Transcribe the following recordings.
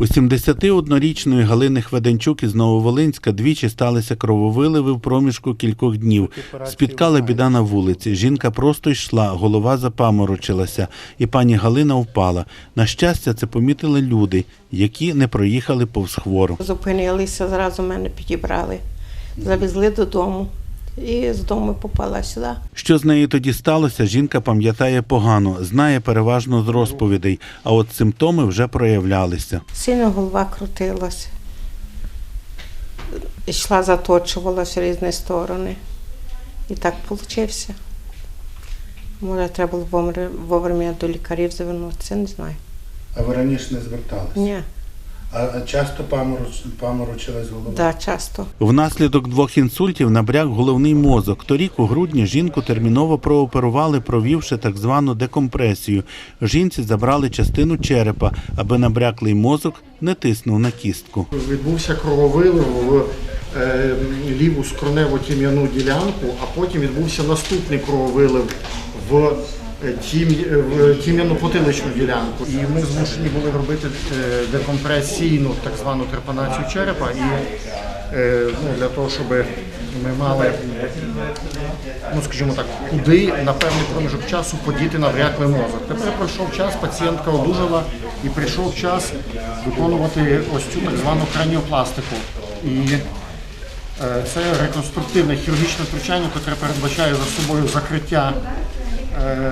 У 71-річної Галини Хведенчук із Нововолинська двічі сталися крововиливи в проміжку кількох днів. Спіткала біда на вулиці. Жінка просто йшла, голова запаморочилася, і пані Галина впала. На щастя, це помітили люди, які не проїхали повз хвору. Зупинилися, зразу мене підібрали, завезли додому. І з дому попала сюди. Що з нею тоді сталося, жінка пам'ятає погано, знає переважно з розповідей, а от симптоми вже проявлялися. Сильно голова крутилась. Йшла, заточувалася в різні сторони. І так вийшло. Може, треба було вовремя до лікарів звернутися, не знаю. А ви раніше не зверталися? Ні, А часто паморочилась голова? да, часто. Внаслідок двох інсультів набряк головний мозок. Торік у грудні жінку терміново прооперували, провівши так звану декомпресію. Жінці забрали частину черепа, аби набряклий мозок не тиснув на кістку. Відбувся крововилив в е, ліву скроневу тім'яну ділянку, а потім відбувся наступний крововилив в е, тім, е, в тім'яно-потиличну ділянку. І ми змушені були робити е, декомпресійну так звану трепанацію черепа. І е, ну, для того, щоб ми мали, ну скажімо так, куди на певний проміжок часу подіти набряклий мозок. Тепер пройшов час, пацієнтка одужала і прийшов час виконувати ось цю так звану краніопластику. І е, це реконструктивне хірургічне втручання, яке передбачає за собою закриття, е,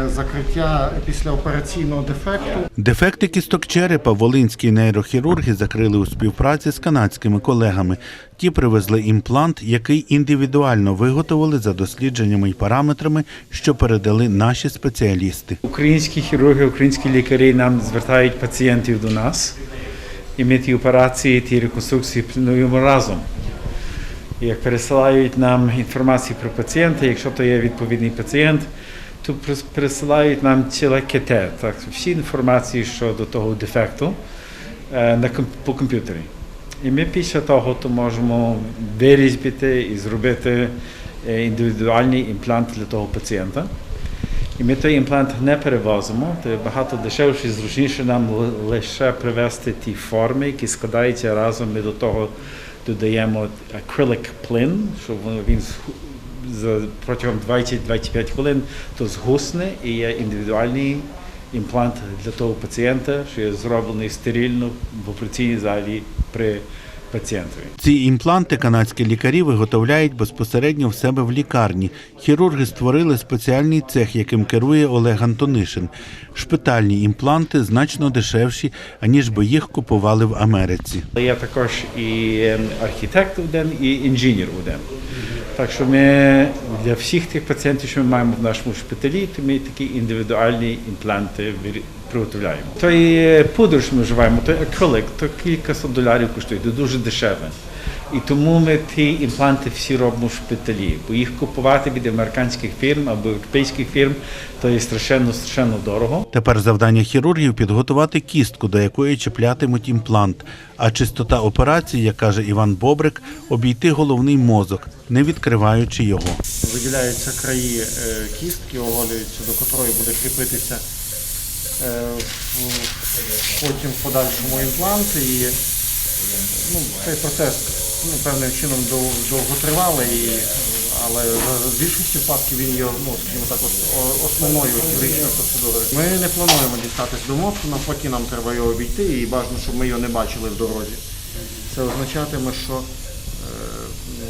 закриття післяопераційного дефекту. Дефекти кісток черепа волинські нейрохірурги закрили у співпраці з канадськими колегами. Ті привезли імплант, який індивідуально виготовили за дослідженнями і параметрами, що передали наші спеціалісти. Українські хірурги, українські лікарі нам звертають пацієнтів до нас, і ми ті операції, ті реконструкції плануємо разом. Як пересилають нам інформацію про пацієнта, якщо то є відповідний пацієнт, то прис- пересилають нам ціле кете, так, всі інформації щодо того дефекту е, на по комп'ютері. І ми після того то можемо вирізбити і зробити е, індивідуальний імплант для того пацієнта. І ми той імплант не перевозимо, то багато дешевше і зручніше нам лише привезти ті форми, які складаються разом. Ми до того додаємо acrylic плин, щоб він протягом 20-25 хвилин то згусне і є індивідуальний імплант для того пацієнта, що є зроблений стерильно в операційній залі при пацієнтові. Ці імпланти канадські лікарі виготовляють безпосередньо в себе в лікарні. Хірурги створили спеціальний цех, яким керує Олег Антонишин. Шпитальні імпланти значно дешевші, аніж би їх купували в Америці. Я також і ем, архітектор один, і інженер один. Так що ми для всіх тих пацієнтів, що ми маємо в нашому шпиталі, то ми такі індивідуальні імпланти приготовляємо. Той е, пудр, що ми вживаємо, той акрилик, то кілька сот доларів коштує, дуже дешеве. І тому ми ті імпланти всі робимо в шпиталі, бо їх купувати від американських фірм або європейських фірм, то є страшенно, страшенно дорого. Тепер завдання хірургів підготувати кістку, до якої чіплятимуть імплант. А чистота операції, як каже Іван Бобрик, обійти головний мозок, не відкриваючи його. Виділяються краї е, кістки, оголюються, до котрої буде кріпитися е, потім в подальшому імплант. І ну, цей процес ну, певним чином дов- довготривалий, але в більшості випадків він є ну, скажімо так, основною хірургічною процедурою. Ми не плануємо дістатись до мозку, навпаки нам треба його обійти і бажано, щоб ми його не бачили в дорозі. Це означатиме, що е, ну,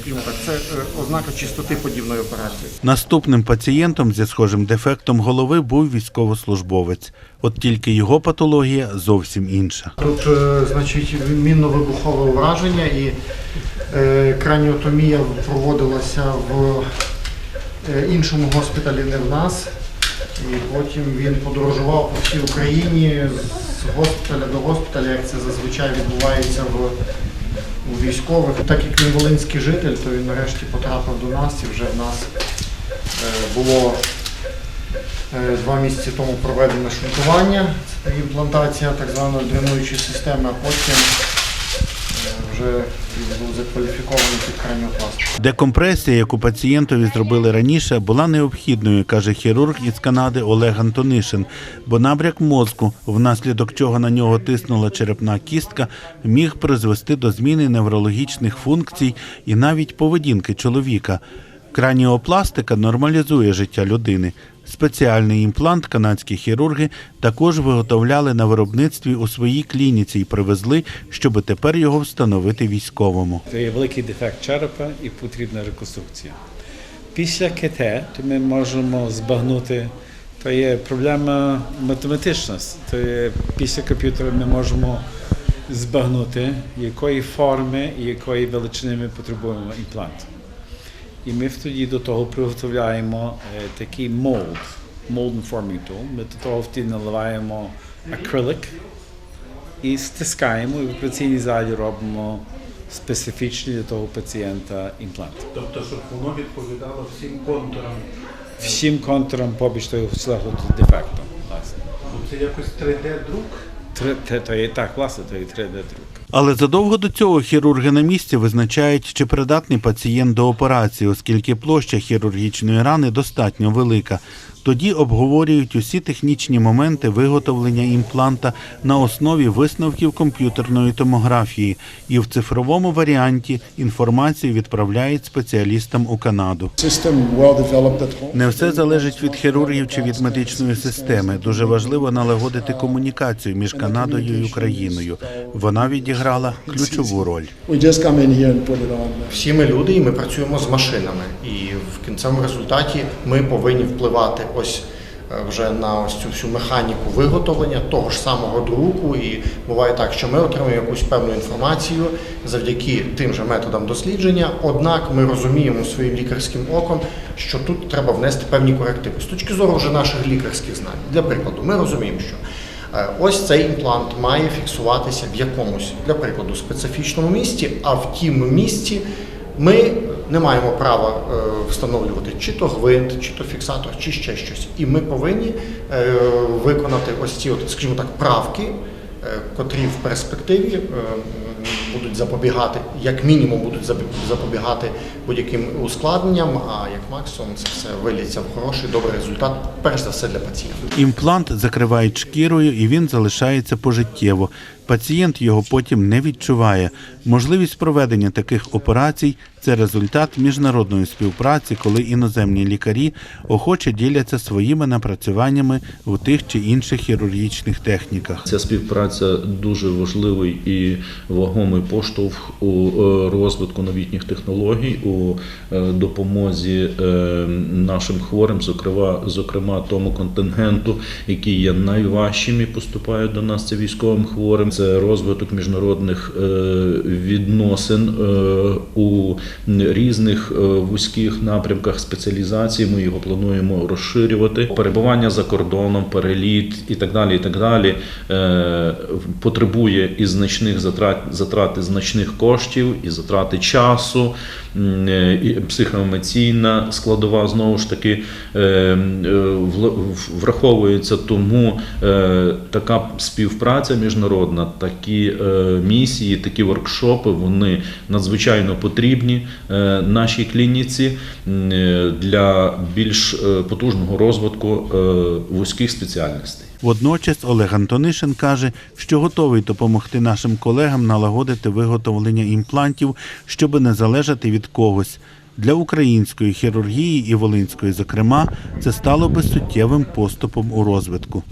скажімо так, це е, ознака чистоти подібної операції. Наступним пацієнтом зі схожим дефектом голови був військовослужбовець. От тільки його патологія зовсім інша. Тут, е, значить, мінно-вибухове ураження і е, краніотомія проводилася в іншому госпіталі, не в нас. І потім він подорожував по всій Україні з госпіталя до госпіталя, як це зазвичай відбувається в у військових. Так як він волинський житель, то він нарешті потрапив до нас і вже в нас е, було Е, Два місяці тому проведено шунтування, це імплантація так званої дренуючої системи, а потім вже був закваліфікований під краніопласт. Декомпресія, яку пацієнтові зробили раніше, була необхідною, каже хірург із Канади Олег Антонишин, бо набряк мозку, внаслідок чого на нього тиснула черепна кістка, міг призвести до зміни неврологічних функцій і навіть поведінки чоловіка. Краніопластика нормалізує життя людини. Спеціальний імплант канадські хірурги також виготовляли на виробництві у своїй клініці і привезли, щоб тепер його встановити військовому. Це є великий дефект черепа і потрібна реконструкція. Після КТ ми можемо збагнути, то є проблема математична. То є після комп'ютера ми можемо збагнути, якої форми і якої величини ми потребуємо імплант. І ми тоді до того приготовляємо е, такий молд, mold and forming tool. Ми до того тоді наливаємо акрилик і стискаємо, і в операційній залі робимо специфічний для того пацієнта імплант. Тобто, щоб воно відповідало всім контурам. Всім контурам побіч того дефекту. Власне. Це якось 3D-друк. Три- те- То є так, власне, то є 3D-друк. Але задовго до цього хірурги на місці визначають, чи придатний пацієнт до операції, оскільки площа хірургічної рани достатньо велика. Тоді обговорюють усі технічні моменти виготовлення імпланта на основі висновків комп'ютерної томографії, і в цифровому варіанті інформацію відправляють спеціалістам у Канаду. Не все залежить від хірургів чи від медичної системи. Дуже важливо налагодити комунікацію між Канадою і Україною. Вона відіграла ключову роль. Всі ми люди, і ми працюємо з машинами. І в кінцевому результаті ми повинні впливати ось е, вже на ось цю всю механіку виготовлення того ж самого друку. І буває так, що ми отримуємо якусь певну інформацію завдяки тим же методам дослідження. Однак ми розуміємо своїм лікарським оком, що тут треба внести певні корективи з точки зору вже наших лікарських знань. Для прикладу, ми розуміємо, що Е, Ось цей імплант має фіксуватися в якомусь, для прикладу, специфічному місці, а в тім місці ми не маємо права е, встановлювати чи то гвинт, чи то фіксатор, чи ще щось. І ми повинні е, виконати ось ці, от, скажімо так, правки, е, котрі в перспективі будуть запобігати, як мінімум будуть запобігати будь-яким ускладненням, а як максимум це все виліться в хороший добрий результат, перш за все для пацієнта. Імплант закривають шкірою і він залишається пожиттєво. Пацієнт його потім не відчуває. Можливість проведення таких операцій це результат міжнародної співпраці, коли іноземні лікарі охоче діляться своїми напрацюваннями в тих чи інших хірургічних техніках. Ця співпраця дуже важливий і вагомий поштовх у е, розвитку новітніх технологій, у е, допомозі е, нашим хворим, зокрема, зокрема тому контингенту, який є найважчим і поступає до нас, це військовим хворим. Це розвиток міжнародних відносин у різних е, вузьких напрямках спеціалізації. Ми його плануємо розширювати. Перебування за кордоном, переліт і так далі. І так далі е, потребує і значних затрат, затрати значних коштів, і затрати часу, психоемоційна складова знову ж таки е, е, враховується. Тому е, така співпраця міжнародна, такі е, місії, такі воркшопи, вони надзвичайно потрібні е, нашій клініці е, для більш е, потужного розвитку е, вузьких спеціальностей. Водночас Олег Антонишин каже, що готовий допомогти нашим колегам налагодити виготовлення імплантів, щоб не залежати від когось. Для української хірургії і волинської, зокрема, це стало би суттєвим поступом у розвитку.